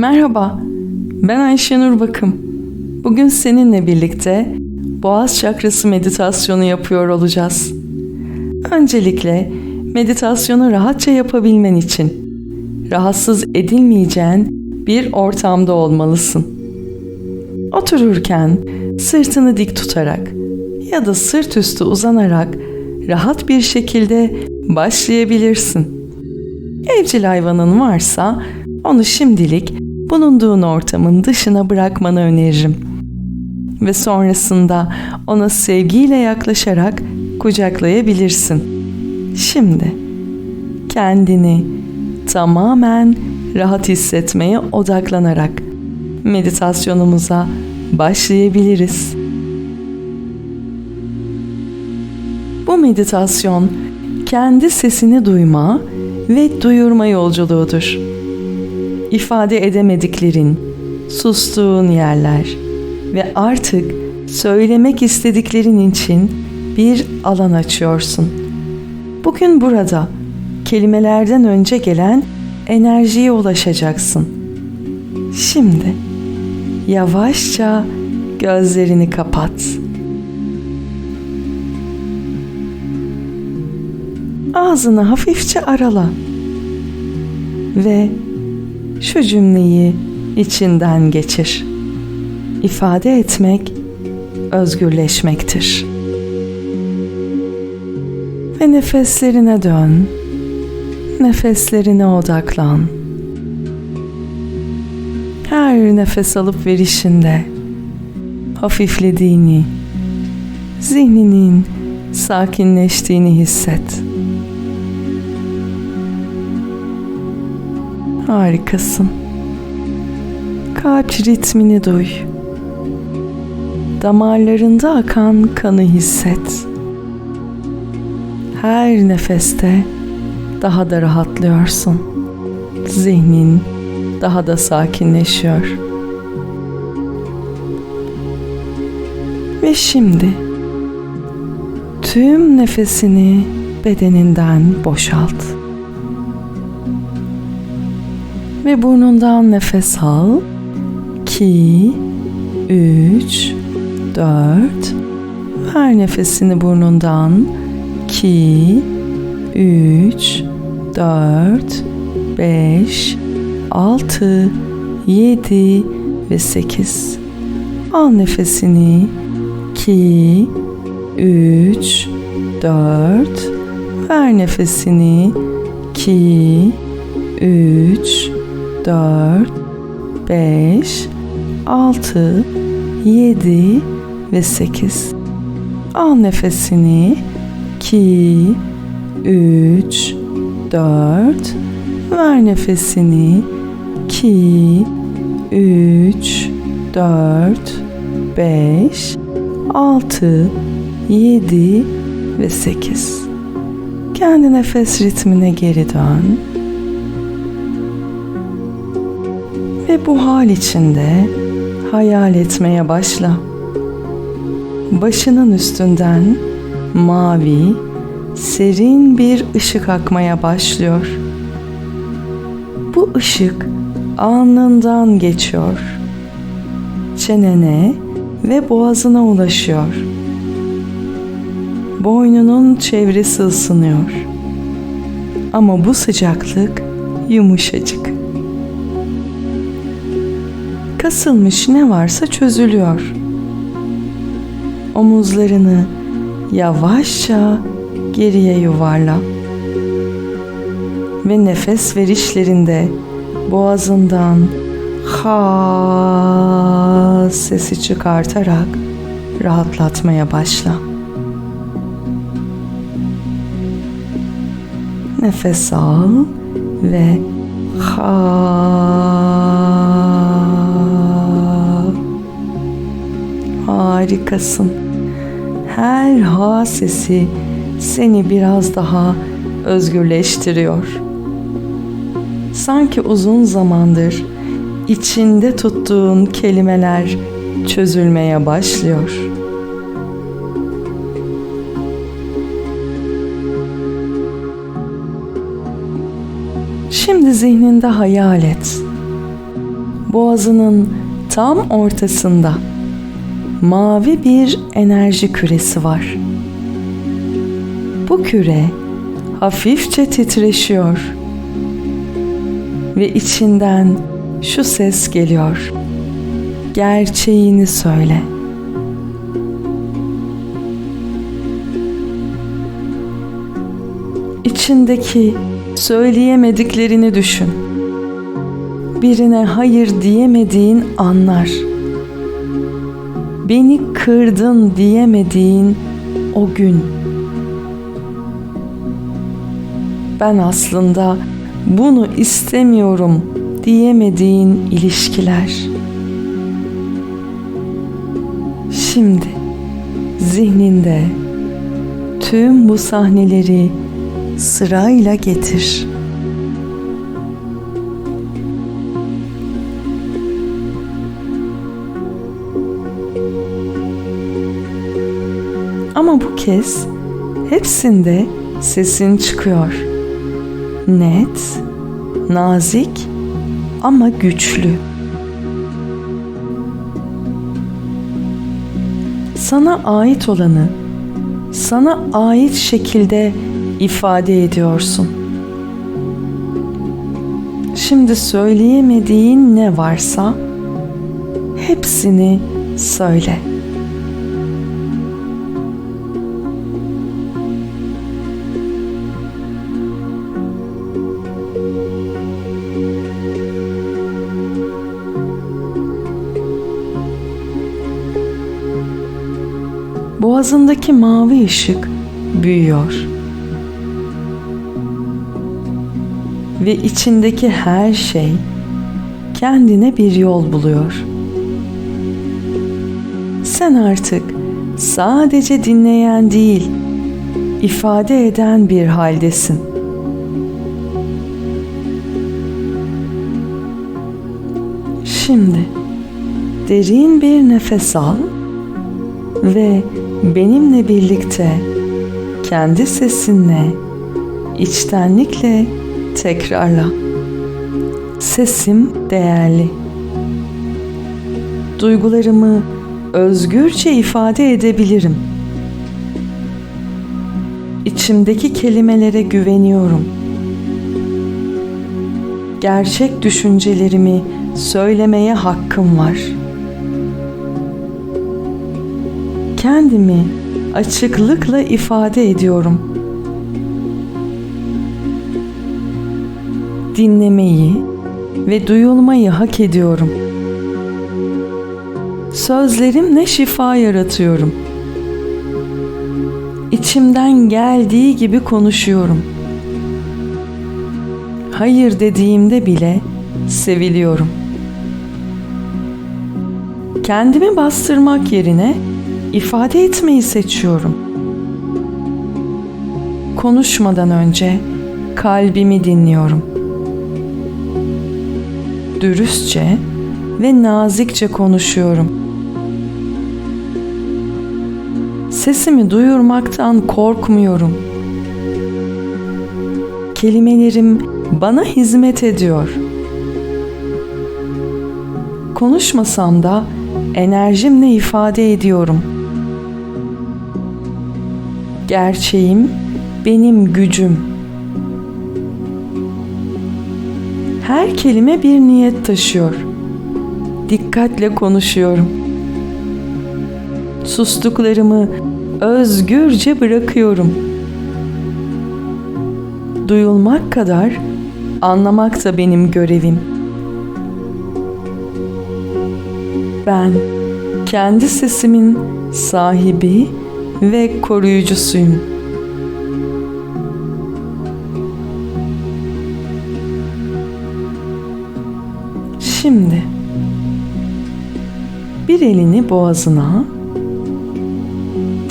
Merhaba, ben Ayşenur Bakım. Bugün seninle birlikte Boğaz Çakrası meditasyonu yapıyor olacağız. Öncelikle meditasyonu rahatça yapabilmen için rahatsız edilmeyeceğin bir ortamda olmalısın. Otururken sırtını dik tutarak ya da sırt üstü uzanarak rahat bir şekilde başlayabilirsin. Evcil hayvanın varsa onu şimdilik bulunduğun ortamın dışına bırakmanı öneririm. Ve sonrasında ona sevgiyle yaklaşarak kucaklayabilirsin. Şimdi kendini tamamen rahat hissetmeye odaklanarak meditasyonumuza başlayabiliriz. Bu meditasyon kendi sesini duyma ve duyurma yolculuğudur. İfade edemediklerin, sustuğun yerler ve artık söylemek istediklerin için bir alan açıyorsun. Bugün burada kelimelerden önce gelen enerjiye ulaşacaksın. Şimdi yavaşça gözlerini kapat. Ağzını hafifçe arala ve şu cümleyi içinden geçir. İfade etmek özgürleşmektir. Ve nefeslerine dön. Nefeslerine odaklan. Her nefes alıp verişinde hafiflediğini, zihninin sakinleştiğini hisset. Harikasın. Kalp ritmini duy. Damarlarında akan kanı hisset. Her nefeste daha da rahatlıyorsun. Zihnin daha da sakinleşiyor. Ve şimdi tüm nefesini bedeninden boşalt. Ve burnundan nefes al. 2 3 4 Ver nefesini burnundan. 2 3 4 5 6 7 ve 8 Al nefesini. 2 3 4 Ver nefesini. 2 3 4 5 6 7 ve 8 Al nefesini. 2 3 4 Ver nefesini. 2 3 4 5 6 7 ve 8 Kendi nefes ritmine geri dön. Ve bu hal içinde hayal etmeye başla. Başının üstünden mavi, serin bir ışık akmaya başlıyor. Bu ışık alnından geçiyor. Çenene ve boğazına ulaşıyor. Boynunun çevresi ısınıyor. Ama bu sıcaklık yumuşacık. Kasılmış ne varsa çözülüyor. Omuzlarını yavaşça geriye yuvarla. Ve nefes verişlerinde boğazından ha sesi çıkartarak rahatlatmaya başla. Nefes al ve ha harikasın. Her ha sesi seni biraz daha özgürleştiriyor. Sanki uzun zamandır içinde tuttuğun kelimeler çözülmeye başlıyor. Şimdi zihninde hayal et. boğazının tam ortasında mavi bir enerji küresi var. Bu küre hafifçe titreşiyor ve içinden şu ses geliyor. Gerçeğini söyle. İçindeki söyleyemediklerini düşün. Birine hayır diyemediğin anlar. Beni kırdın diyemediğin o gün. Ben aslında bunu istemiyorum diyemediğin ilişkiler. Şimdi zihninde tüm bu sahneleri sırayla getir. Kez hepsinde sesin çıkıyor. Net, nazik ama güçlü. Sana ait olanı sana ait şekilde ifade ediyorsun. Şimdi söyleyemediğin ne varsa hepsini söyle. Boğazındaki mavi ışık büyüyor. Ve içindeki her şey kendine bir yol buluyor. Sen artık sadece dinleyen değil, ifade eden bir haldesin. Şimdi derin bir nefes al ve benimle birlikte kendi sesinle içtenlikle tekrarla. Sesim değerli. Duygularımı özgürce ifade edebilirim. İçimdeki kelimelere güveniyorum. Gerçek düşüncelerimi söylemeye hakkım var.'' Kendimi açıklıkla ifade ediyorum. Dinlemeyi ve duyulmayı hak ediyorum. Sözlerimle şifa yaratıyorum. İçimden geldiği gibi konuşuyorum. Hayır dediğimde bile seviliyorum. Kendimi bastırmak yerine ifade etmeyi seçiyorum. Konuşmadan önce kalbimi dinliyorum. Dürüstçe ve nazikçe konuşuyorum. Sesimi duyurmaktan korkmuyorum. Kelimelerim bana hizmet ediyor. Konuşmasam da enerjimle ifade ediyorum.'' Gerçeğim benim gücüm. Her kelime bir niyet taşıyor. Dikkatle konuşuyorum. Sustuklarımı özgürce bırakıyorum. Duyulmak kadar anlamak da benim görevim. Ben kendi sesimin sahibi ve koruyucusuyum. Şimdi bir elini boğazına,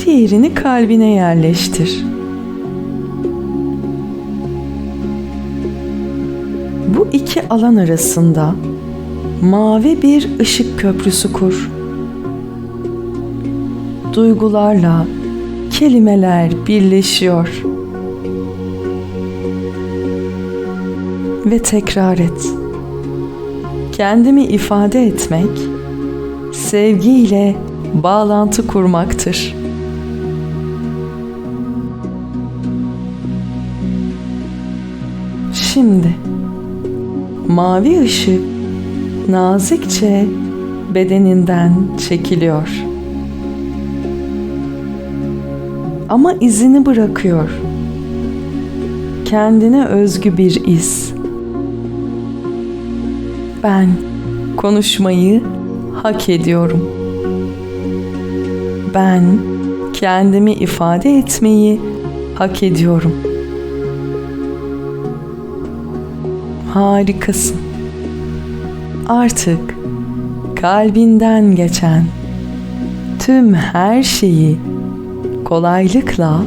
diğerini kalbine yerleştir. Bu iki alan arasında mavi bir ışık köprüsü kur. Duygularla kelimeler birleşiyor. Ve tekrar et. kendimi ifade etmek, sevgiyle bağlantı kurmaktır. Şimdi mavi ışık nazikçe bedeninden çekiliyor. Ama izini bırakıyor. Kendine özgü bir iz. Ben konuşmayı hak ediyorum. Ben kendimi ifade etmeyi hak ediyorum. Harikasın. Artık kalbinden geçen tüm her şeyi kolaylıkla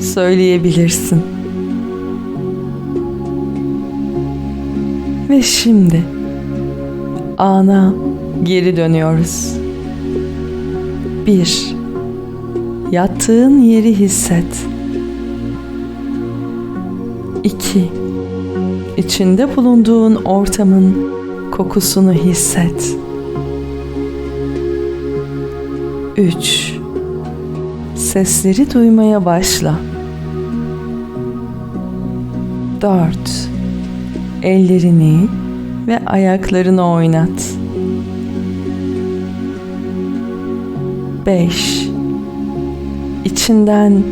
söyleyebilirsin. Ve şimdi ana geri dönüyoruz. 1. Yattığın yeri hisset. 2. İçinde bulunduğun ortamın kokusunu hisset. 3. Sesleri duymaya başla. 4. Ellerini ve ayaklarını oynat. 5. İçinden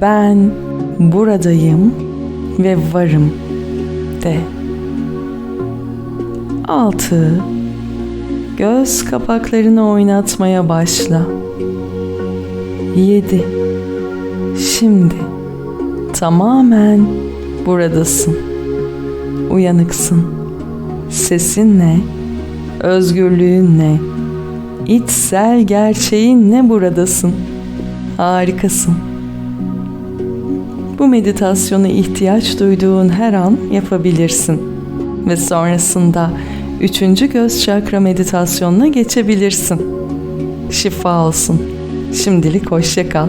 ben buradayım ve varım de. 6. Göz kapaklarını oynatmaya başla. 7. Şimdi tamamen buradasın. Uyanıksın. Sesinle, özgürlüğünle, içsel gerçeğinle buradasın. Harikasın. Bu meditasyonu ihtiyaç duyduğun her an yapabilirsin. Ve sonrasında üçüncü göz çakra meditasyonuna geçebilirsin. Şifa olsun. Şimdilik hoşça kal.